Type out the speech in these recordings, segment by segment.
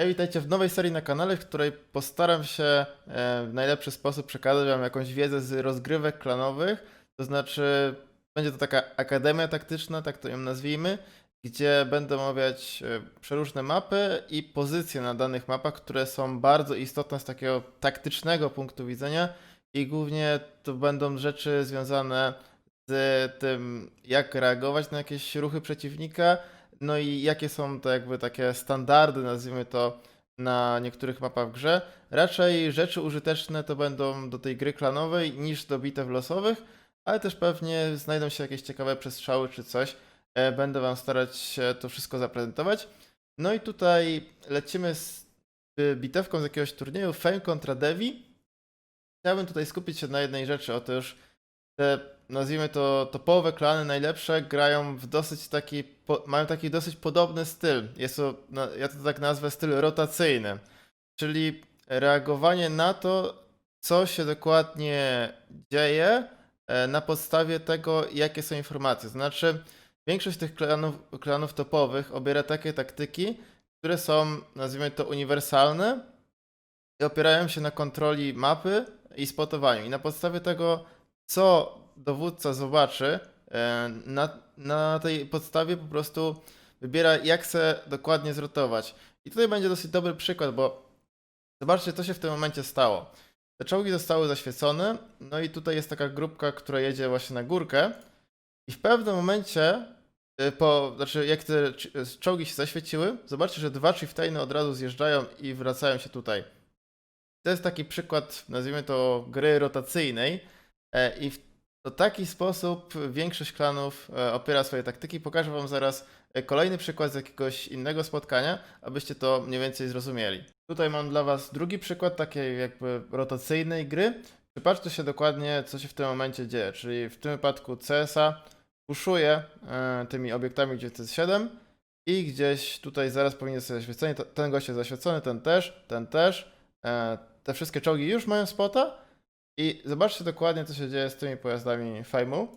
Hej, witajcie w nowej serii na kanale, w której postaram się e, w najlepszy sposób przekazać Wam jakąś wiedzę z rozgrywek klanowych. To znaczy, będzie to taka akademia taktyczna, tak to ją nazwijmy, gdzie będę omawiać e, przeróżne mapy i pozycje na danych mapach, które są bardzo istotne z takiego taktycznego punktu widzenia i głównie to będą rzeczy związane z tym, jak reagować na jakieś ruchy przeciwnika, no i jakie są to jakby takie standardy, nazwijmy to, na niektórych mapach w grze. Raczej rzeczy użyteczne to będą do tej gry klanowej niż do bitew losowych, ale też pewnie znajdą się jakieś ciekawe przestrzały czy coś. E, Będę Wam starać się to wszystko zaprezentować. No i tutaj lecimy z y, bitewką z jakiegoś turnieju Fame kontra Devi. Chciałbym tutaj skupić się na jednej rzeczy, otóż te, nazwijmy to, topowe klany najlepsze grają w dosyć taki, po, mają taki dosyć podobny styl. Jest to, ja to tak nazwę, styl rotacyjny. Czyli reagowanie na to, co się dokładnie dzieje e, na podstawie tego, jakie są informacje. Znaczy, większość tych klanów, klanów topowych obiera takie taktyki, które są, nazwijmy to, uniwersalne i opierają się na kontroli mapy i spotowaniu. I na podstawie tego, co dowódca zobaczy, e, na, na tej podstawie po prostu wybiera, jak chce dokładnie zrotować. I tutaj będzie dosyć dobry przykład, bo zobaczcie, co się w tym momencie stało. Te czołgi zostały zaświecone, no i tutaj jest taka grupka, która jedzie właśnie na górkę i w pewnym momencie, y, po, znaczy jak te cz- czołgi się zaświeciły, zobaczcie, że dwa chieftainy od razu zjeżdżają i wracają się tutaj. To jest taki przykład, nazwijmy to, gry rotacyjnej e, i w to taki sposób większość klanów e, opiera swoje taktyki. Pokażę wam zaraz e, kolejny przykład z jakiegoś innego spotkania, abyście to mniej więcej zrozumieli. Tutaj mam dla was drugi przykład takiej jakby rotacyjnej gry. Przypatrzcie się dokładnie, co się w tym momencie dzieje, czyli w tym wypadku CSA puszuje e, tymi obiektami, gdzie jest 7 i gdzieś tutaj zaraz powinien zostać zaświecony. Ten gość jest zaświecony, ten też, ten też. Te wszystkie czołgi już mają spota i zobaczcie dokładnie, co się dzieje z tymi pojazdami Fejmu.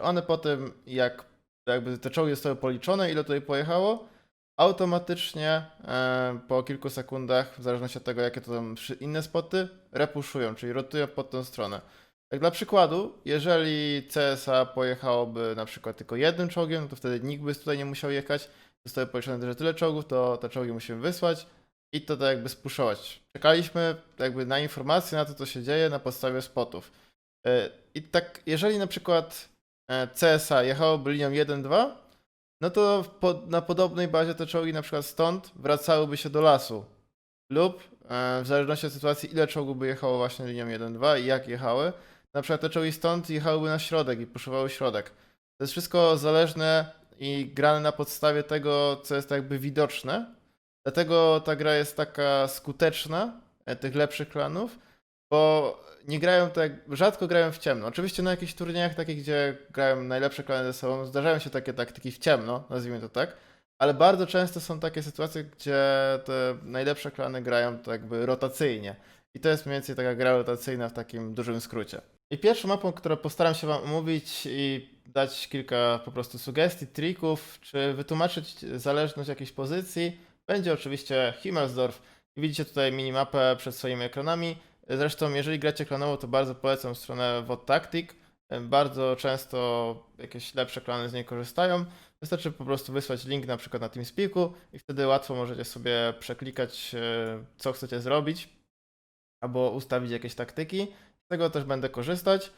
One po tym, jak jakby te czołgi zostały policzone, ile tutaj pojechało, automatycznie e, po kilku sekundach, w zależności od tego, jakie to tam inne spoty, repuszują, czyli rotują pod tą stronę. Tak dla przykładu, jeżeli CSA pojechałoby na przykład tylko jednym czołgiem, no to wtedy nikt by tutaj nie musiał jechać. Zostały policzone że tyle czołgów, to te czołgi musimy wysłać i to tak jakby spuszować. Czekaliśmy jakby na informacje na to, co się dzieje na podstawie spotów. E, I tak, jeżeli na przykład e, CSA jechałoby linią 1-2, no to na podobnej bazie te czołgi na przykład stąd wracałyby się do lasu. Lub e, w zależności od sytuacji, ile czołgów by jechało właśnie linią 1-2 i jak jechały, na przykład te czołgi stąd jechałyby na środek i puszowały środek. To jest wszystko zależne i grane na podstawie tego, co jest jakby widoczne. Dlatego ta gra jest taka skuteczna, e, tych lepszych klanów, bo nie grają tak, rzadko grają w ciemno. Oczywiście na jakichś turniejach takich, gdzie grają najlepsze klany ze sobą, zdarzają się takie taktyki w ciemno, nazwijmy to tak, ale bardzo często są takie sytuacje, gdzie te najlepsze klany grają to jakby rotacyjnie. I to jest mniej więcej taka gra rotacyjna w takim dużym skrócie. I pierwszą mapą, którą postaram się Wam omówić i dać kilka po prostu sugestii, trików, czy wytłumaczyć zależność jakiejś pozycji, będzie oczywiście Himmelsdorf. Widzicie tutaj minimapę przed swoimi ekranami. Zresztą, jeżeli gracie klanowo, to bardzo polecam stronę WOD Tactic. Bardzo często jakieś lepsze klany z niej korzystają. Wystarczy po prostu wysłać link na przykład na TeamSpeaku i wtedy łatwo możecie sobie przeklikać, e, co chcecie zrobić, albo ustawić jakieś taktyki. Z tego też będę korzystać.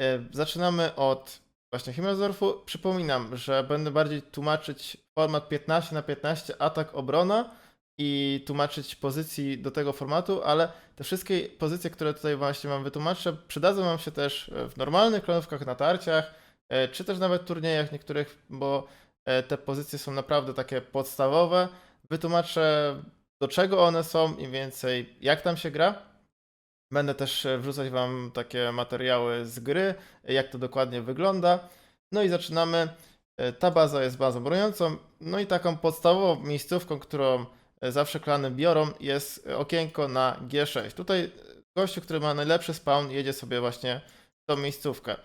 E, Zaczynamy od właśnie Himmelsdorfu. Przypominam, że będę bardziej tłumaczyć format 15 na 15 atak obrona i tłumaczyć pozycji do tego formatu, ale te wszystkie pozycje, które tutaj właśnie wam wytłumaczę, przydadzą wam się też e, w normalnych klonówkach, natarciach, e, czy też nawet turniejach niektórych, bo e, te pozycje są naprawdę takie podstawowe. Wytłumaczę do czego one są i więcej jak tam się gra. Będę też e, wrzucać Wam takie materiały z gry, jak to dokładnie wygląda. No i zaczynamy. E, Ta baza jest bazą broniącą. No i taką podstawową miejscówką, którą e, zawsze klany biorą, jest okienko na G6. Tutaj gościu, który ma najlepszy spawn, jedzie sobie właśnie w tą miejscówkę.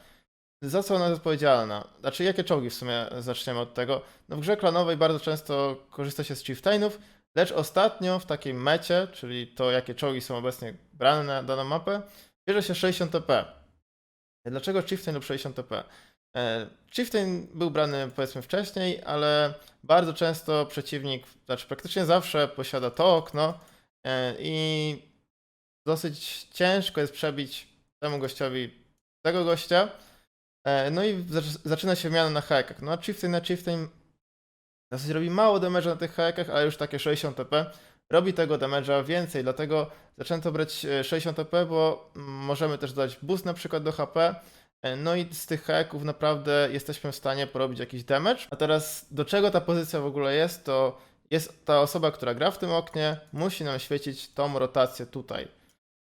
Za co ona jest odpowiedzialna? Znaczy, jakie czołgi w sumie zaczniemy od tego? No w grze klanowej bardzo często korzysta się z chieftainów, Lecz ostatnio w takiej mecie, czyli to jakie czołgi są obecnie brane na daną mapę, bierze się 60 TP. Dlaczego Chieftain lub 60 TP? E, Chieftain był brany powiedzmy wcześniej, ale bardzo często przeciwnik, znaczy praktycznie zawsze posiada to okno e, i dosyć ciężko jest przebić temu gościowi tego gościa. E, No i zac- zaczyna się wymiana na hackach. No a Chieftain na Chieftain zasadzie robi mało damage'a na tych hackach, ale już takie 60 TP robi tego damage'a więcej, dlatego zaczęto brać e, 60 TP, bo mm, możemy też dodać boost na przykład do HP. E, No i z tych hacków naprawdę jesteśmy w stanie porobić jakiś damage. A teraz do czego ta pozycja w ogóle jest, to jest ta osoba, która gra w tym oknie, musi nam świecić tą rotację tutaj.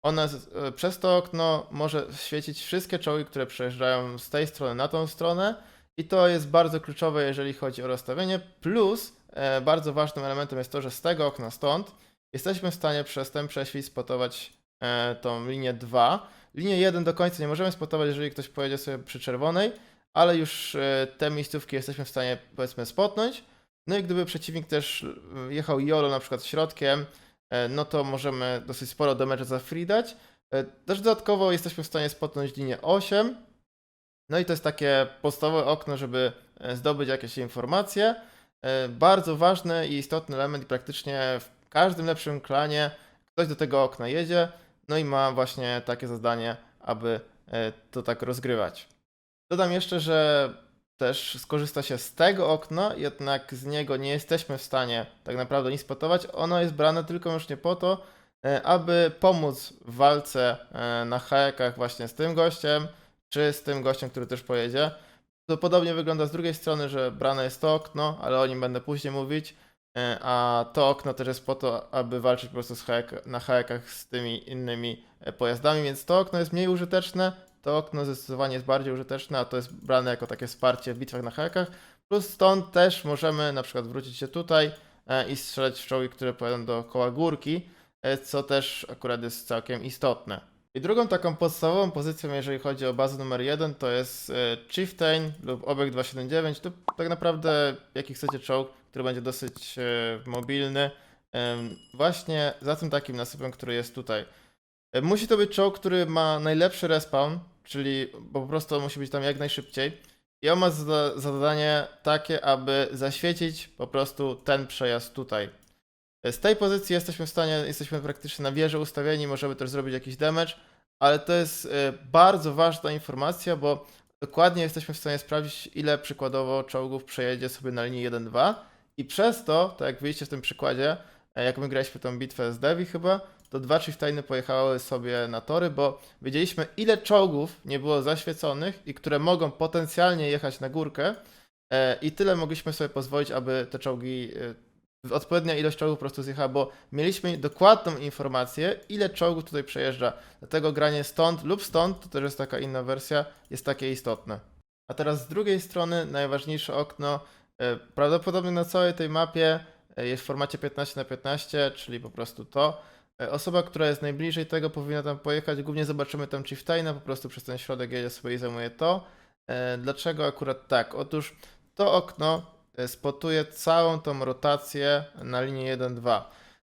Ona z, e, przez to okno może świecić wszystkie czołgi, które przejeżdżają z tej strony na tą stronę i to jest bardzo kluczowe, jeżeli chodzi o rozstawienie. Plus e, bardzo ważnym elementem jest to, że z tego okna stąd jesteśmy w stanie przez ten prześwit spotować e, tą linię 2. Linię 1 do końca nie możemy spotować, jeżeli ktoś pojedzie sobie przy czerwonej, ale już e, te miejscówki jesteśmy w stanie powiedzmy spotnąć. No i gdyby przeciwnik też e, jechał YOLO na przykład środkiem, e, no to możemy dosyć sporo damage za free dać. E, Też dodatkowo jesteśmy w stanie spotnąć linię 8. No i to jest takie podstawowe okno, żeby e, zdobyć jakieś informacje. E, Bardzo ważny i istotny element i praktycznie w każdym lepszym klanie ktoś do tego okna jedzie, no i ma właśnie takie zadanie, aby e, to tak rozgrywać. Dodam jeszcze, że też skorzysta się z tego okna, jednak z niego nie jesteśmy w stanie tak naprawdę nic spotować. Ono jest brane tylko wyłącznie po to, e, aby pomóc w walce na hajakach właśnie z tym gościem, czy z tym gościem, który też pojedzie. To podobnie wygląda z drugiej strony, że brane jest to okno, ale o nim będę później mówić. E, A to okno też jest po to, aby walczyć po prostu z hajek, na hajakach z tymi innymi e, pojazdami, więc to okno jest mniej użyteczne. To okno zdecydowanie jest bardziej użyteczne, a to jest brane jako takie wsparcie w bitwach na hajakach. Plus stąd też możemy na przykład wrócić się tutaj e, i strzelać w czołgi, które pojadą dookoła górki, co też akurat jest całkiem istotne. I drugą taką podstawową pozycją, jeżeli chodzi o bazę numer 1, to jest e, Chieftain lub Obiekt 279. To tak naprawdę jaki chcecie czołg, który będzie dosyć e, mobilny. Właśnie za tym takim nasypem, który jest tutaj. E, Musi to być czołg, który ma najlepszy respawn, czyli po prostu musi być tam jak najszybciej. I on ma za zadanie takie, aby zaświecić po prostu ten przejazd tutaj. Z tej pozycji jesteśmy w stanie, jesteśmy praktycznie na wieży ustawieni, możemy też zrobić jakiś damage, ale to jest e, bardzo ważna informacja, bo dokładnie jesteśmy w stanie sprawdzić, ile przykładowo czołgów przejedzie sobie na linii 1-2 i przez to, tak jak widzicie w tym przykładzie, e, jak my graliśmy tą bitwę z Devi chyba, to dwa Chieftainy pojechały sobie na tory, bo wiedzieliśmy ile czołgów nie było zaświeconych i które mogą potencjalnie jechać na górkę e, i tyle mogliśmy sobie pozwolić, aby te czołgi odpowiednia ilość czołgów po prostu zjechała, bo mieliśmy dokładną informację, ile czołgów tutaj przejeżdża. Dlatego granie stąd lub stąd, to też jest taka inna wersja, jest takie istotne. A teraz z drugiej strony najważniejsze okno, e, prawdopodobnie na całej tej mapie e, jest w formacie 15 na 15, czyli po prostu to. E, Osoba, która jest najbliżej tego powinna tam pojechać. Głównie zobaczymy tam Chieftaina, po prostu przez ten środek jedzie sobie i zajmuje to. Dlaczego akurat tak? Otóż to okno spotuje całą tą rotację na linii 1-2.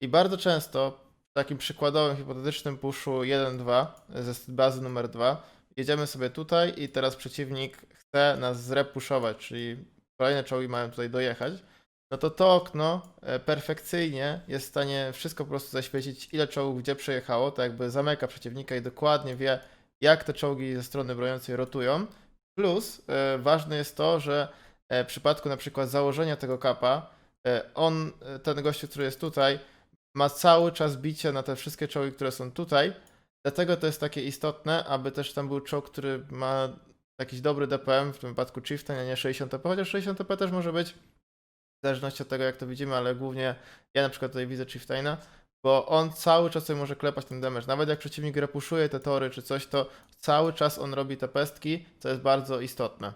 I bardzo często w takim przykładowym, hipotetycznym puszu 1-2 ze bazy numer 2 jedziemy sobie tutaj i teraz przeciwnik chce nas zrepuszować, czyli kolejne czołgi mają tutaj dojechać. No to to okno e, perfekcyjnie jest w stanie wszystko po prostu zaświecić, ile czołgów gdzie przejechało, to jakby zamyka przeciwnika i dokładnie wie, jak te czołgi ze strony broniącej rotują. Plus e, ważne jest to, że e, w przypadku na przykład założenia tego kapa, e, on, e, ten gościu, który jest tutaj, ma cały czas bicie na te wszystkie czołgi, które są tutaj. Dlatego to jest takie istotne, aby też tam był czołg, który ma jakiś dobry DPM, w tym wypadku Chieftain, a nie 60 TP, chociaż 60 TP też może być, w zależności od tego jak to widzimy, ale głównie ja na przykład tutaj widzę Chieftaina, bo on cały czas sobie może klepać ten damage. Nawet jak przeciwnik repuszuje te tory czy coś, to cały czas on robi te pestki, co jest bardzo istotne.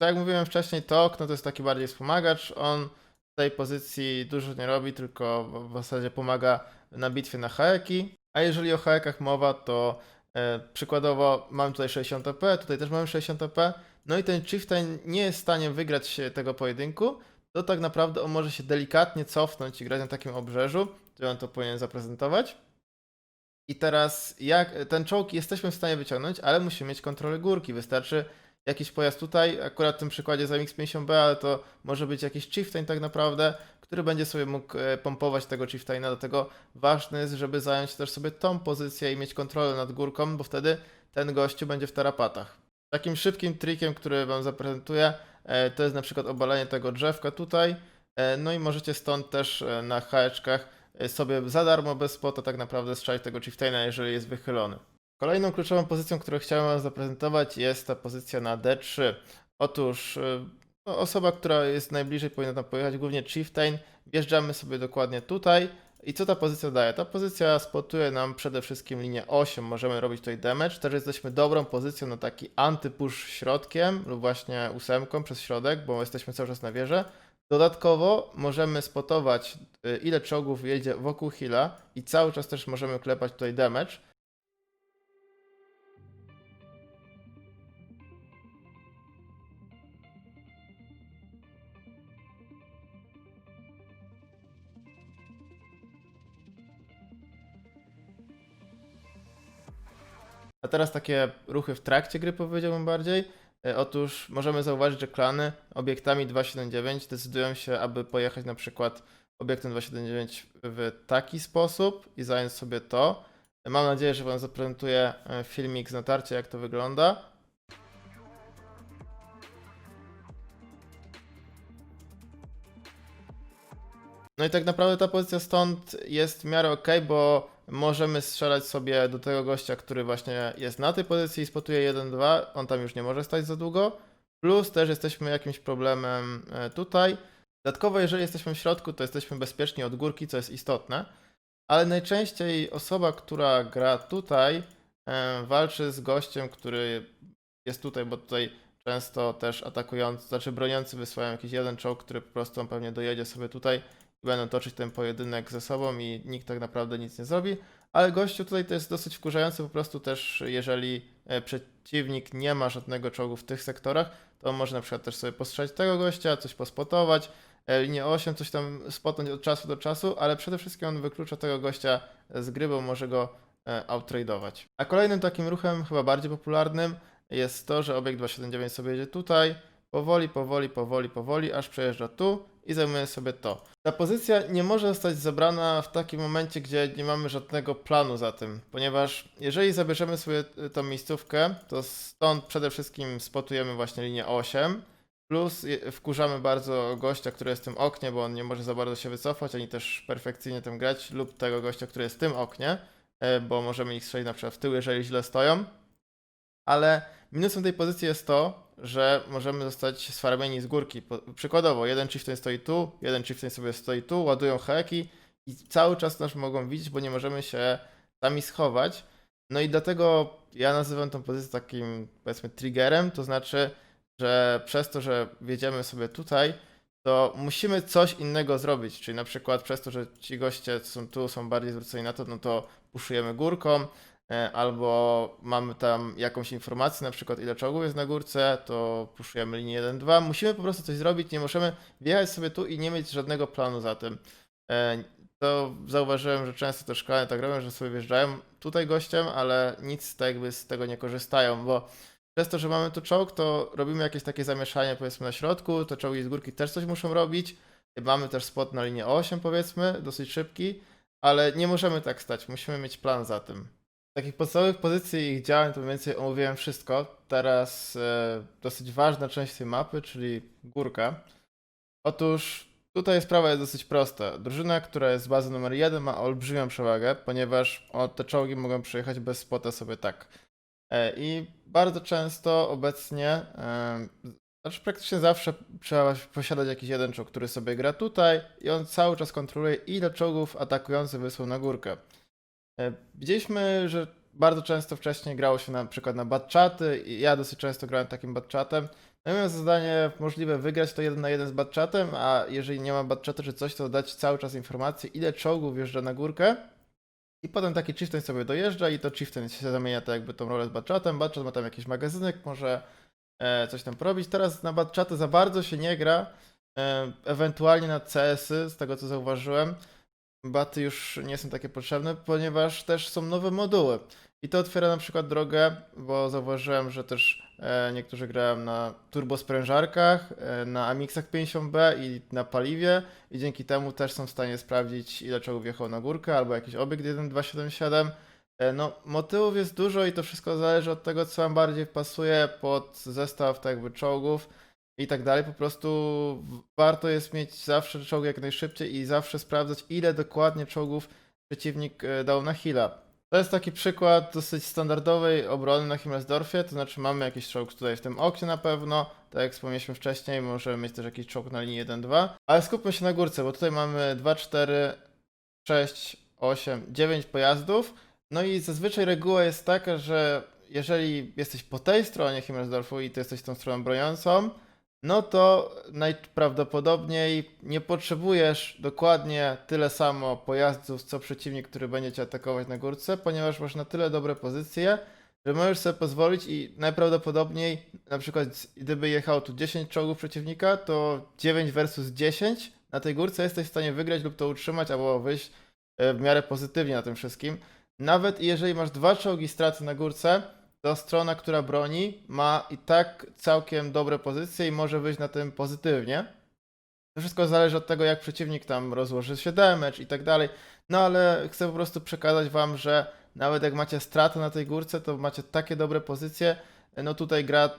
Tak jak mówiłem wcześniej, to okno to jest taki bardziej wspomagacz. On w tej pozycji dużo nie robi, tylko w zasadzie pomaga na bitwie na hajeki. A jeżeli o hajekach mowa, to e, przykładowo mamy tutaj 60 TP, tutaj też mamy 60 TP. No i ten Chieftain nie jest w stanie wygrać tego pojedynku, to tak naprawdę on może się delikatnie cofnąć i grać na takim obrzeżu, to on to powinien zaprezentować. I teraz jak ten czołg jesteśmy w stanie wyciągnąć, ale musimy mieć kontrolę górki. Wystarczy jakiś pojazd tutaj, akurat w tym przykładzie za MX-50B, ale to może być jakiś chieftain tak naprawdę, który będzie sobie mógł e, pompować tego chieftaina, dlatego ważne jest, żeby zająć też sobie tą pozycję i mieć kontrolę nad górką, bo wtedy ten gościu będzie w tarapatach. Takim szybkim trikiem, który wam zaprezentuję, e, to jest na przykład obalenie tego drzewka tutaj, e, no i możecie stąd też na haeczkach sobie za darmo, bez spota tak naprawdę strzelić tego chieftaina, jeżeli jest wychylony. Kolejną kluczową pozycją, którą chciałem Wam zaprezentować jest ta pozycja na D3. Otóż y, no, osoba, która jest najbliżej powinna tam pojechać, głównie Chieftain. Wjeżdżamy sobie dokładnie tutaj. I co ta pozycja daje? Ta pozycja spotuje nam przede wszystkim linię 8, możemy robić tutaj damage, też jesteśmy dobrą pozycją na taki antypush środkiem lub właśnie ósemką przez środek, bo jesteśmy cały czas na wieży. Dodatkowo możemy spotować y, ile czołgów jedzie wokół hila i cały czas też możemy klepać tutaj damage. Teraz takie ruchy w trakcie gry powiedziałbym bardziej. E, Otóż możemy zauważyć, że klany obiektami 279 decydują się, aby pojechać na przykład obiektem 279 w taki sposób i zająć sobie to. E, Mam nadzieję, że Wam zaprezentuję e, filmik z natarcia, jak to wygląda. No i tak naprawdę ta pozycja stąd jest w miarę ok, bo możemy strzelać sobie do tego gościa, który właśnie jest na tej pozycji i spotuje 1-2, on tam już nie może stać za długo. Plus też jesteśmy jakimś problemem e, tutaj. Dodatkowo, jeżeli jesteśmy w środku, to jesteśmy bezpieczni od górki, co jest istotne. Ale najczęściej osoba, która gra tutaj, e, walczy z gościem, który jest tutaj, bo tutaj często też atakujący, znaczy broniący wysyłają jakiś jeden czołg, który po prostu on pewnie dojedzie sobie tutaj będą toczyć ten pojedynek ze sobą i nikt tak naprawdę nic nie zrobi. Ale gościu tutaj to jest dosyć wkurzający po prostu też, jeżeli e, przeciwnik nie ma żadnego czołgu w tych sektorach, to może na przykład też sobie postrzelić tego gościa, coś pospotować, e, linię 8, coś tam spotnąć od czasu do czasu, ale przede wszystkim on wyklucza tego gościa z gry, bo może go e, outtradeować. A kolejnym takim ruchem, chyba bardziej popularnym, jest to, że obiekt 279 sobie jedzie tutaj, powoli, powoli, powoli, powoli, aż przejeżdża tu i zajmuje sobie to. Ta pozycja nie może zostać zebrana w takim momencie, gdzie nie mamy żadnego planu za tym, ponieważ jeżeli zabierzemy sobie y, tą miejscówkę, to stąd przede wszystkim spotujemy właśnie linię 8, plus wkurzamy bardzo gościa, który jest w tym oknie, bo on nie może za bardzo się wycofać, ani też perfekcyjnie tym grać, lub tego gościa, który jest w tym oknie, e, bo możemy ich strzelić na przykład w tył, jeżeli źle stoją. Ale minusem tej pozycji jest to, że możemy zostać sfarmieni z górki. Przykładowo, jeden chieftain stoi tu, jeden chieftain sobie stoi tu, ładują heki i cały czas nas mogą widzieć, bo nie możemy się sami schować. No i dlatego ja nazywam tą pozycję takim, powiedzmy, triggerem, to znaczy, że przez to, że wjedziemy sobie tutaj, to musimy coś innego zrobić, czyli na przykład przez to, że ci goście są tu, są bardziej zwróceni na to, no to puszujemy górką, albo mamy tam jakąś informację, na przykład ile czołgów jest na górce, to puszujemy linię 1-2. Musimy po prostu coś zrobić, nie możemy wjechać sobie tu i nie mieć żadnego planu za tym. E, To zauważyłem, że często te szkolenia tak robią, że sobie wjeżdżają tutaj gościem, ale nic tak jakby z tego nie korzystają, bo przez to, że mamy tu czołg, to robimy jakieś takie zamieszanie powiedzmy na środku, te czołgi z górki też coś muszą robić. Mamy też spot na linię 8 powiedzmy, dosyć szybki, ale nie możemy tak stać, musimy mieć plan za tym. Takich podstawowych pozycji i ich działań to mniej więcej omówiłem wszystko. Teraz e, dosyć ważna część tej mapy, czyli górka. Otóż tutaj sprawa jest dosyć prosta. Drużyna, która jest z bazy numer 1 ma olbrzymią przewagę, ponieważ o, te czołgi mogą przejechać bez spota sobie tak. E, I bardzo często obecnie, e, znaczy praktycznie zawsze trzeba posiadać jakiś jeden czołg, który sobie gra tutaj i on cały czas kontroluje ile czołgów atakujących wysłał na górkę. E, Widzieliśmy, że bardzo często wcześniej grało się na przykład na batchaty i ja dosyć często grałem takim batchatem. No i miałem za zadanie możliwe wygrać to jeden na jeden z batchatem, a jeżeli nie ma batchatu czy coś, to dać cały czas informację, ile czołgów wjeżdża na górkę. I potem taki chieftain sobie dojeżdża i to chieftain się zamienia tak jakby tą rolę z batchatem. Batchat ma tam jakiś magazynek, może e, coś tam porobić. Teraz na batchaty za bardzo się nie gra, E, Ewentualnie na CS-y, z tego co zauważyłem, baty już nie są takie potrzebne, ponieważ też są nowe moduły. I to otwiera na przykład drogę, bo zauważyłem, że też e, niektórzy grają na turbosprężarkach, e, na Amixach 50B i na paliwie i dzięki temu też są w stanie sprawdzić ile czołgów wjechał na górkę albo jakiś obiekt 1277. E, No, motywów jest dużo i to wszystko zależy od tego, co wam bardziej pasuje pod zestaw tak jakby czołgów i tak dalej. Po prostu warto jest mieć zawsze czołg jak najszybciej i zawsze sprawdzać, ile dokładnie czołgów przeciwnik e, dał na heala. To jest taki przykład dosyć standardowej obrony na Himmelsdorfie, to znaczy mamy jakiś czołg tutaj w tym oknie na pewno, tak jak wspomnieliśmy wcześniej, możemy mieć też jakiś czołg na linii 1-2, ale skupmy się na górce, bo tutaj mamy 2, 4, 6, 8, 9 pojazdów, no i zazwyczaj reguła jest taka, że jeżeli jesteś po tej stronie Himmelsdorfu i ty jesteś tą stroną broniącą, no to najprawdopodobniej nie potrzebujesz dokładnie tyle samo pojazdów, co przeciwnik, który będzie cię atakować na górce, ponieważ masz na tyle dobre pozycje, że możesz sobie pozwolić i najprawdopodobniej, na przykład gdyby jechało tu 10 czołgów przeciwnika, to 9 versus 10 na tej górce jesteś w stanie wygrać lub to utrzymać, albo wyjść e, w miarę pozytywnie na tym wszystkim. Nawet jeżeli masz dwa czołgi straty na górce, to strona, która broni, ma i tak całkiem dobre pozycje i może wyjść na tym pozytywnie. To wszystko zależy od tego, jak przeciwnik tam rozłoży się damage i tak dalej. No ale chcę po prostu przekazać wam, że nawet jak macie straty na tej górce, to macie takie dobre pozycje. No tutaj gra,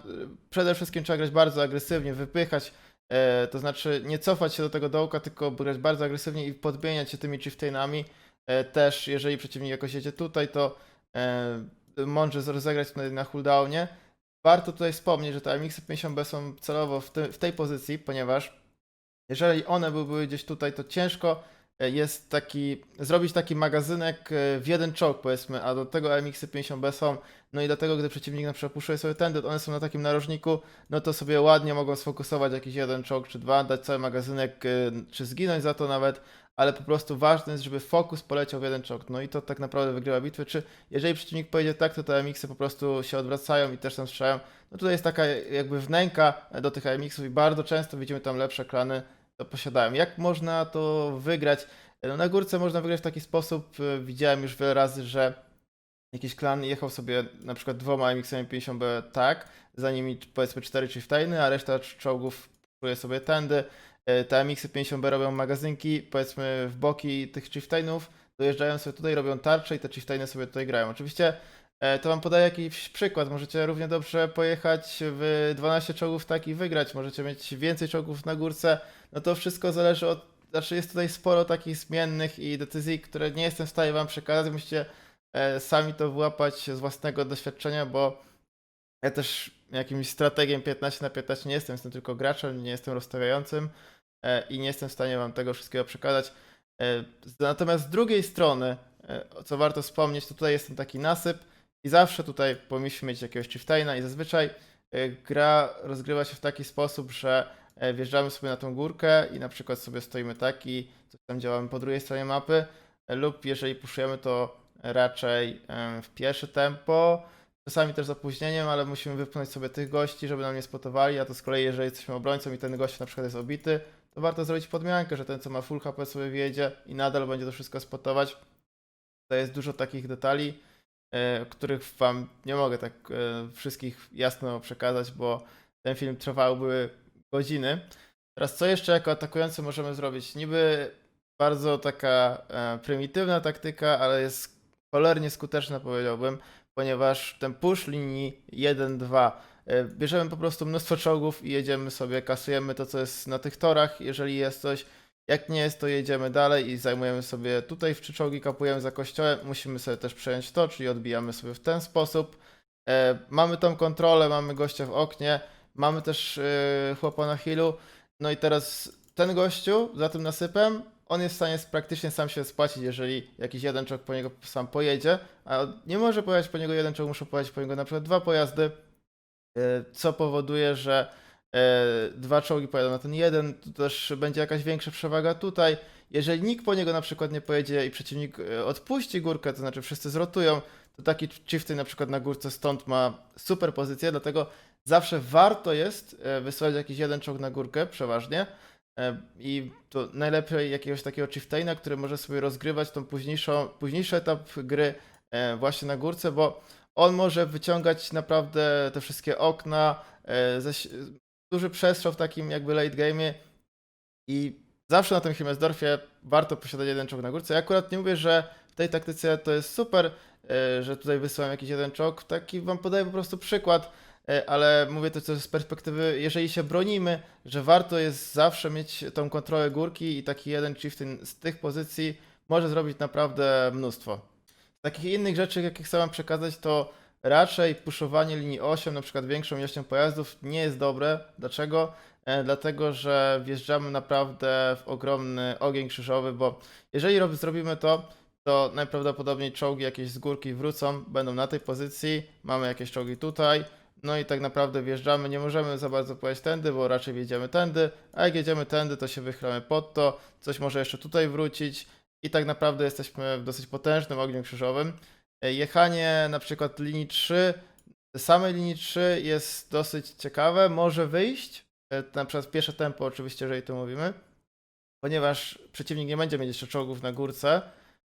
przede wszystkim trzeba grać bardzo agresywnie, wypychać, e, to znaczy nie cofać się do tego dołka, tylko grać bardzo agresywnie i podmieniać się tymi chieftainami. E, też jeżeli przeciwnik jakoś jedzie tutaj, to e, mądrze rozegrać tutaj na cooldownie. Warto tutaj wspomnieć, że te MX 50B są celowo w, ty, w tej pozycji, ponieważ jeżeli one by były gdzieś tutaj, to ciężko e, jest taki, zrobić taki magazynek e, w jeden czołg powiedzmy, a do tego MX 50B są, no i dlatego gdy przeciwnik na przykład puszuje sobie tędy, one są na takim narożniku, no to sobie ładnie mogą sfokusować jakiś jeden czołg czy dwa, dać cały magazynek, e, czy zginąć za to nawet, ale po prostu ważne jest, żeby fokus poleciał w jeden czołg, no i to tak naprawdę wygrywa bitwy, czy jeżeli przeciwnik pojedzie tak, to te MX-y po prostu się odwracają i też tam strzelają, no tutaj jest taka jakby wnęka do tych MX-ów i bardzo często widzimy tam lepsze klany, to posiadają. Jak można to wygrać? No na górce można wygrać w taki sposób, y, widziałem już wiele razy, że jakiś klan jechał sobie na przykład dwoma MX-ami 50B tak, za nimi powiedzmy 4 chieftainy, a reszta cz- czołgów czuje sobie tędy. Y, Te MX-y 50B robią magazynki, powiedzmy w boki tych chieftainów, dojeżdżają sobie tutaj, robią tarcze i te chieftainy sobie tutaj grają. Oczywiście e, to wam podaję jakiś przykład. Możecie równie dobrze pojechać w 12 czołgów tak i wygrać. Możecie mieć więcej czołgów na górce. No to wszystko zależy od. Znaczy jest tutaj sporo takich zmiennych i decyzji, które nie jestem w stanie wam przekazać. Musicie e, sami to wyłapać z własnego doświadczenia, bo ja też jakimś strategiem 15 na 15 nie jestem, jestem tylko graczem, nie jestem rozstawiającym e, i nie jestem w stanie wam tego wszystkiego przekazać. E, Natomiast z drugiej strony, e, co warto wspomnieć, to tutaj jest ten taki nasyp i zawsze tutaj powinniśmy mieć jakiegoś chieftaina i zazwyczaj e, gra rozgrywa się w taki sposób, że e, wjeżdżamy sobie na tą górkę i na przykład sobie stoimy tak i coś tam działamy po drugiej stronie mapy e, lub jeżeli puszujemy to raczej w pierwsze tempo, czasami też z opóźnieniem, ale musimy wypchnąć sobie tych gości, żeby nam nie spotowali, a to z kolei jeżeli jesteśmy obrońcą i ten gość na przykład jest obity, to warto zrobić podmiankę, że ten co ma full HP sobie wjedzie i nadal będzie to wszystko spotować. To jest dużo takich detali, e, których wam nie mogę tak e, wszystkich jasno przekazać, bo ten film trwałby godziny. Teraz co jeszcze jako atakujący możemy zrobić? Niby bardzo taka e, prymitywna taktyka, ale jest cholernie skuteczna powiedziałbym, ponieważ ten push linii 1-2 e, bierzemy po prostu mnóstwo czołgów i jedziemy sobie, kasujemy to co jest na tych torach, jeżeli jest coś. Jak nie jest, to jedziemy dalej i zajmujemy sobie tutaj w czołgi, kapujemy za kościołem. Musimy sobie też przejąć to, czyli odbijamy sobie w ten sposób. E, mamy tą kontrolę, mamy gościa w oknie, mamy też e, chłopa na healu. No i teraz ten gościu za tym nasypem, on jest w stanie praktycznie sam się spłacić, jeżeli jakiś jeden czołg po niego sam pojedzie, a nie może pojechać po niego jeden czołg, muszą pojechać po niego na przykład dwa pojazdy, e, co powoduje, że e, dwa czołgi pojadą na ten jeden, to też będzie jakaś większa przewaga tutaj. Jeżeli nikt po niego na przykład nie pojedzie i przeciwnik e, odpuści górkę, to znaczy wszyscy zrotują, to taki chieftain na przykład na górce stąd ma super pozycję, dlatego zawsze warto jest e, wysłać jakiś jeden czołg na górkę, przeważnie, E, I to najlepiej jakiegoś takiego chieftaina, który może sobie rozgrywać tą późniejszą, późniejszy etap gry e, właśnie na górce, bo on może wyciągać naprawdę te wszystkie okna, e, duży przestrzał w takim jakby late game'ie i zawsze na tym Himmelsdorfie warto posiadać jeden czołg na górce. Ja akurat nie mówię, że w tej taktyce to jest super, e, że tutaj wysyłam jakiś jeden czołg, taki wam podaję po prostu przykład, e, ale mówię to z perspektywy, jeżeli się bronimy, że warto jest zawsze mieć tą kontrolę górki i taki jeden chieftain z tych pozycji może zrobić naprawdę mnóstwo. Takich innych rzeczy, jakie chcę wam przekazać, to raczej puszowanie linii 8, na przykład większą ilością pojazdów, nie jest dobre. Dlaczego? E, dlatego, że wjeżdżamy naprawdę w ogromny ogień krzyżowy, bo jeżeli rob- zrobimy to, to najprawdopodobniej czołgi jakieś z górki wrócą, będą na tej pozycji, mamy jakieś czołgi tutaj, no i tak naprawdę wjeżdżamy, nie możemy za bardzo pojechać tędy, bo raczej wjedziemy tędy, a jak jedziemy tędy, to się wychylamy pod to, coś może jeszcze tutaj wrócić i tak naprawdę jesteśmy w dosyć potężnym ogniu krzyżowym. E, Jechanie na przykład linii 3, samej linii 3 jest dosyć ciekawe, może wyjść, e, na przykład pierwsze tempo oczywiście, jeżeli to mówimy, ponieważ przeciwnik nie będzie mieć jeszcze czołgów na górce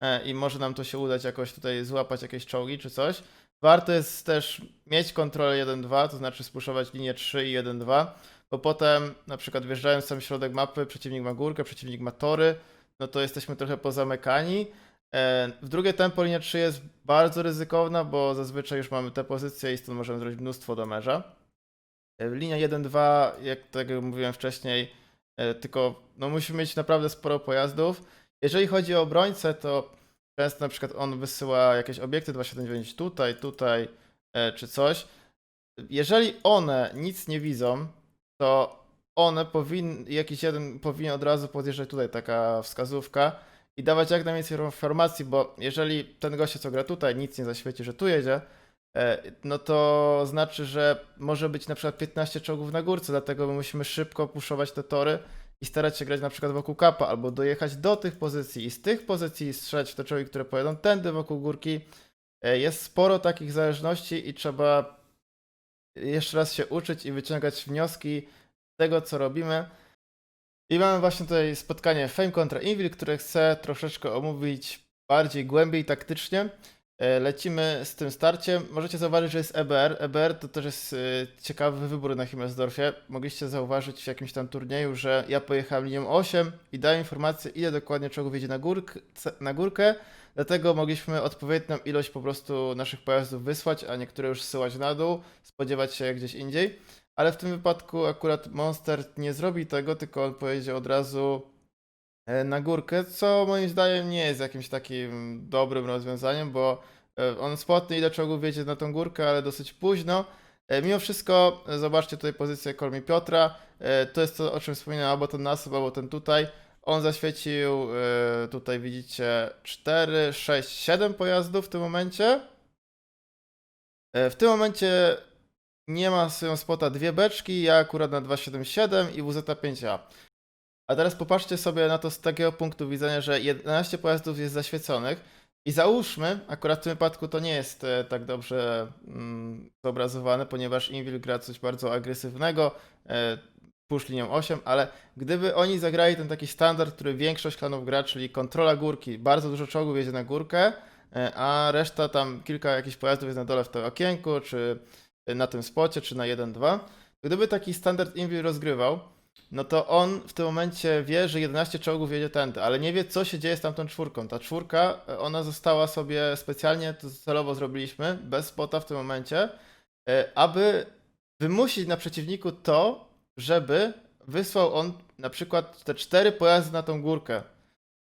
e, i może nam to się udać jakoś tutaj złapać jakieś czołgi czy coś. Warto jest też mieć kontrolę 1-2, to znaczy spuszować linię 3 i 1-2, bo potem na przykład wjeżdżając w sam środek mapy, przeciwnik ma górkę, przeciwnik ma tory, no to jesteśmy trochę pozamykani. E, W drugie tempo linia 3 jest bardzo ryzykowna, bo zazwyczaj już mamy te pozycje i stąd możemy zrobić mnóstwo damage'a. E, Linia 1-2, jak tak mówiłem wcześniej, e, tylko no musimy mieć naprawdę sporo pojazdów. Jeżeli chodzi o obrońcę, to często na przykład on wysyła jakieś obiekty 279 tutaj, tutaj czy coś. Jeżeli one nic nie widzą, to one powinny, jakiś jeden powinien od razu podjeżdżać tutaj taka wskazówka i dawać jak najwięcej informacji, bo jeżeli ten gość, co gra tutaj, nic nie zaświeci, że tu jedzie, e, no to znaczy, że może być na przykład 15 czołgów na górce, dlatego my musimy szybko puszować te tory i starać się grać na przykład wokół kapa, albo dojechać do tych pozycji i z tych pozycji strzelać w te czołgi, które pojadą tędy wokół górki. E, Jest sporo takich zależności i trzeba jeszcze raz się uczyć i wyciągać wnioski tego, co robimy. I mamy właśnie tutaj spotkanie Fame kontra Invil, które chcę troszeczkę omówić bardziej głębiej taktycznie. E, Lecimy z tym starciem. Możecie zauważyć, że jest EBR. EBR to też jest e, ciekawy wybór na Himmelsdorfie. Mogliście zauważyć w jakimś tam turnieju, że ja pojechałem linią 8 i dałem informację, ile dokładnie czołgów jedzie na, na górkę. Dlatego mogliśmy odpowiednią ilość po prostu naszych pojazdów wysłać, a niektóre już zsyłać na dół, spodziewać się gdzieś indziej. Ale w tym wypadku akurat Monster nie zrobi tego, tylko on pojedzie od razu e, na górkę, co moim zdaniem nie jest jakimś takim dobrym rozwiązaniem, bo e, on spotnie ile czołgów wjedzie na tą górkę, ale dosyć późno. E, Mimo wszystko, zobaczcie tutaj pozycję Kolmi Piotra. To jest to, o czym wspominałem, albo ten nasyp, albo ten tutaj. On zaświecił, tutaj widzicie, 4, 6, 7 pojazdów w tym momencie. W tym momencie nie ma swoją spota dwie beczki, ja akurat na 277 i WZ5A. A teraz popatrzcie sobie na to z takiego punktu widzenia, że 11 pojazdów jest zaświeconych i załóżmy, akurat w tym wypadku to nie jest e, tak dobrze mm, zobrazowane, ponieważ Invil gra coś bardzo agresywnego, e, push linią 8, ale gdyby oni zagrali ten taki standard, który większość klanów gra, czyli kontrola górki, bardzo dużo czołgów jedzie na górkę, e, a reszta tam kilka jakichś pojazdów jest na dole w tym okienku, czy na tym spocie, czy na 1-2. Gdyby taki standard Invil rozgrywał, no to on w tym momencie wie, że 11 czołgów jedzie tędy, ale nie wie, co się dzieje z tamtą czwórką. Ta czwórka, e, ona została sobie specjalnie, to celowo zrobiliśmy, bez spota w tym momencie, e, aby wymusić na przeciwniku to, żeby wysłał on na przykład te cztery pojazdy na tą górkę.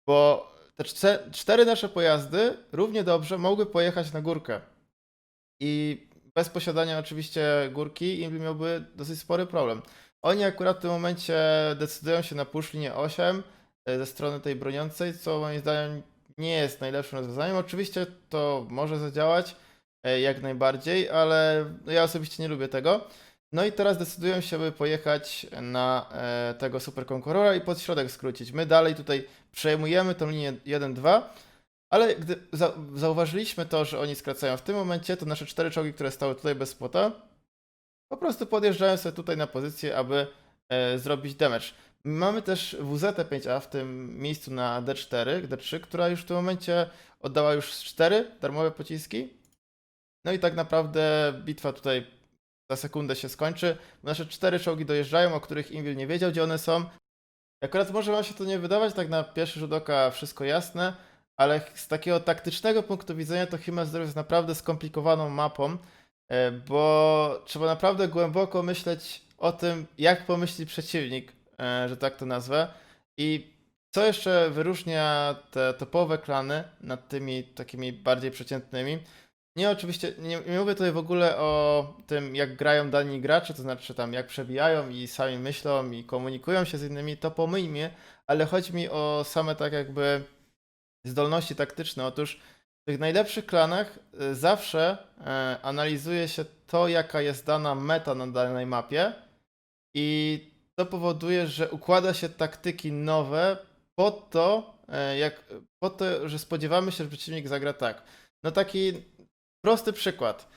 Bo te czte- cztery nasze pojazdy równie dobrze mogły pojechać na górkę. I bez posiadania oczywiście górki Invil miałby dosyć spory problem. Oni akurat w tym momencie decydują się na push linię 8 e, ze strony tej broniącej, co moim zdaniem nie jest najlepszym rozwiązaniem. Oczywiście to może zadziałać e, jak najbardziej, ale no ja osobiście nie lubię tego. No i teraz decydują się, by pojechać na e, tego super konkurora i pod środek skrócić. My dalej tutaj przejmujemy tą linię 1-2, ale gdy za, zauważyliśmy to, że oni skracają w tym momencie, to nasze cztery czołgi, które stały tutaj bez spota, po prostu podjeżdżają sobie tutaj na pozycję, aby e, zrobić damage. Mamy też WZ5A w tym miejscu na D4, D3, która już w tym momencie oddała już 4 darmowe pociski. No i tak naprawdę bitwa tutaj za sekundę się skończy. Nasze cztery czołgi dojeżdżają, o których Invil nie wiedział, gdzie one są. Akurat może wam się to nie wydawać, tak na pierwszy rzut oka wszystko jasne, ale z takiego taktycznego punktu widzenia to Himmelsdorf jest naprawdę skomplikowaną mapą, e, bo trzeba naprawdę głęboko myśleć o tym, jak pomyśli przeciwnik, e, że tak to nazwę. I co jeszcze wyróżnia te topowe klany nad tymi takimi bardziej przeciętnymi? Nie, oczywiście, nie, nie mówię tutaj w ogóle o tym, jak grają dani gracze, to znaczy tam jak przebijają i sami myślą i komunikują się z innymi, to pomyjmy, ale chodzi mi o same tak jakby zdolności taktyczne. Otóż w tych najlepszych klanach y, zawsze e, analizuje się to, jaka jest dana meta na danej mapie i to powoduje, że układa się taktyki nowe po to, e, jak, po to, że spodziewamy się, że przeciwnik zagra tak. No taki prosty przykład.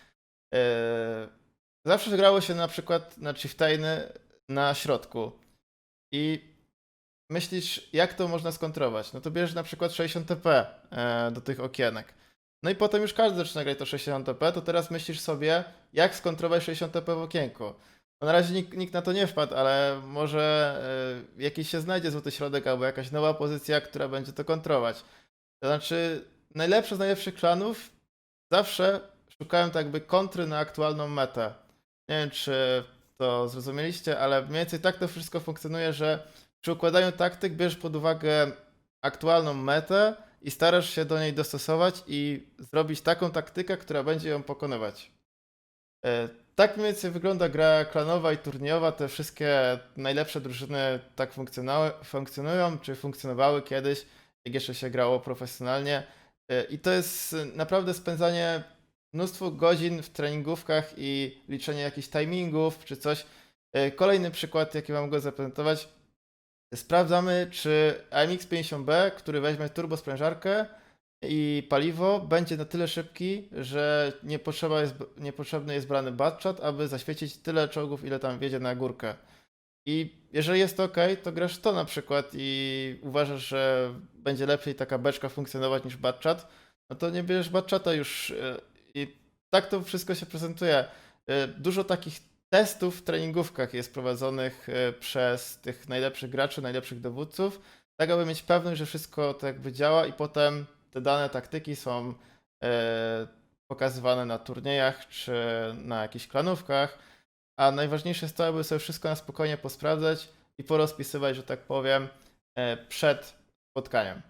Zawsze grało się na przykład na chieftainy na środku i myślisz, jak to można skontrować? No to bierzesz na przykład 60 TP e, do tych okienek. No i potem już każdy zaczyna grać to 60 TP, to teraz myślisz sobie, jak skontrować 60 TP w okienku. No na razie nikt, nikt na to nie wpadł, ale może e, jakiś się znajdzie złoty środek albo jakaś nowa pozycja, która będzie to kontrować. To znaczy, najlepsze z najlepszych klanów zawsze szukałem tak jakby kontry na aktualną metę. Nie wiem, czy to zrozumieliście, ale mniej więcej tak to wszystko funkcjonuje, że przy układaniu taktyk bierzesz pod uwagę aktualną metę i starasz się do niej dostosować i zrobić taką taktykę, która będzie ją pokonywać. E, Tak mniej więcej wygląda gra klanowa i turniejowa. Te wszystkie najlepsze drużyny tak funkcjonują, czy funkcjonowały kiedyś, jak jeszcze się grało profesjonalnie. E, I to jest naprawdę spędzanie mnóstwo godzin w treningówkach i liczenie jakichś timingów czy coś. E, Kolejny przykład, jaki mam go zaprezentować. Sprawdzamy, czy AMX50B, który weźmie turbosprężarkę i paliwo, będzie na tyle szybki, że nie potrzeba jest, niepotrzebny jest brany batchat, aby zaświecić tyle czołgów, ile tam wjedzie na górkę. I jeżeli jest ok, to grasz to na przykład i uważasz, że będzie lepiej taka beczka funkcjonować niż batchat, no to nie bierzesz batchata już. e, I tak to wszystko się prezentuje. E, Dużo takich testów w treningówkach jest prowadzonych e, przez tych najlepszych graczy, najlepszych dowódców, tak aby mieć pewność, że wszystko tak jakby działa i potem te dane taktyki są e, pokazywane na turniejach czy na jakichś klanówkach. A najważniejsze jest to, aby sobie wszystko na spokojnie posprawdzać i porozpisywać, że tak powiem, e, przed spotkaniem.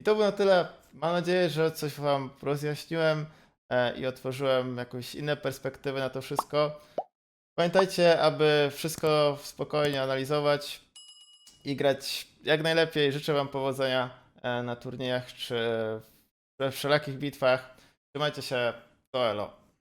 I to było na tyle. Mam nadzieję, że coś Wam rozjaśniłem i otworzyłem jakąś inne perspektywy na to wszystko. Pamiętajcie, aby wszystko spokojnie analizować i grać jak najlepiej. Życzę Wam powodzenia e, na turniejach czy we wszelakich bitwach. Trzymajcie się, to elo.